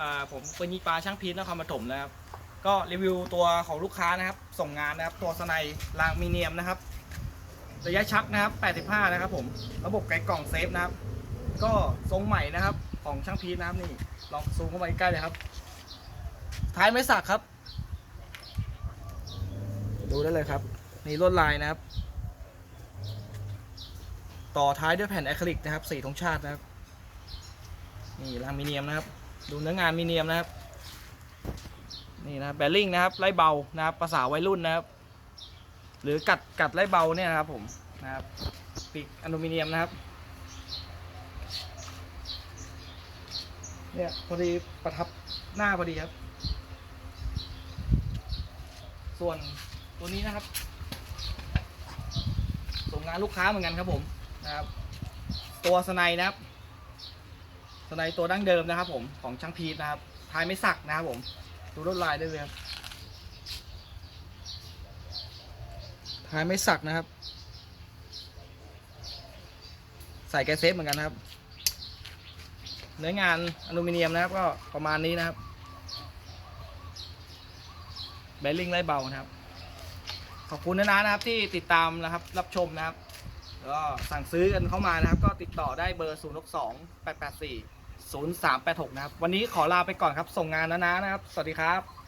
อ่าผมปืนยิงปลาช่างพีทนครปฐมนะครับ ก็รีวิวตัวของลูกค้านะครับ ส่งงานนะครับ ตัวสไนรางมีเนียมนะครับ ระยะชักนะครับ 85 นะครับผม ระบบไกลกล่องเซฟนะครับ ก็ทรงใหม่นะครับ ของช่างพีทนะครับนี่ ลองซูมเข้าไปใกล้เลยครับ ท้ายไม้สักครับ ดูได้เลยครับ นี่ลวดลายนะครับ ต่อท้ายด้วยแผ่นอะคริลิกนะครับ สีธงชาตินะครับ นี่ลามิเนียมนะครับ ดูเนื้องานมีเนียมนะครับ นี่นะแบลลิงนะครับไล่เบานะครับภาษาวัยรุ่นนะครับ หรือกัดกัดไล่เบาเนี่ยนะครับผมนะครับปีกอลูมิเนียมนะครับเนี่ยพอดีประทับหน้าพอดีครับ ส่วนตัวนี้นะครับ ส่งงานลูกค้าเหมือนกันครับผมนะครับ ตัวสไนนะครับ สไนด์ตัวดั้งเดิมนะครับ ผมของช่างพีทนะครับทายไม่สักนะครับผมดูลวดลายได้เลยครับทายไม่สักนะครับ ใส่แกสเซฟเหมือนกันนะครับเนื้องานอลูมิเนียมนะครับ ก็ประมาณนี้นะครับแบลลิงไล่เบานะครับ ขอบคุณนะนะนะครับที่ติดตามนะครับ รับชมนะครับ แล้วก็สั่งซื้อกันเข้ามานะครับ ก็ติดต่อได้เบอร์ 0 6 2 8 8 4 0 3 8 6 นะครับ วันนี้ขอลาไปก่อนครับ ส่งงานนะนะนะครับ สวัสดีครับ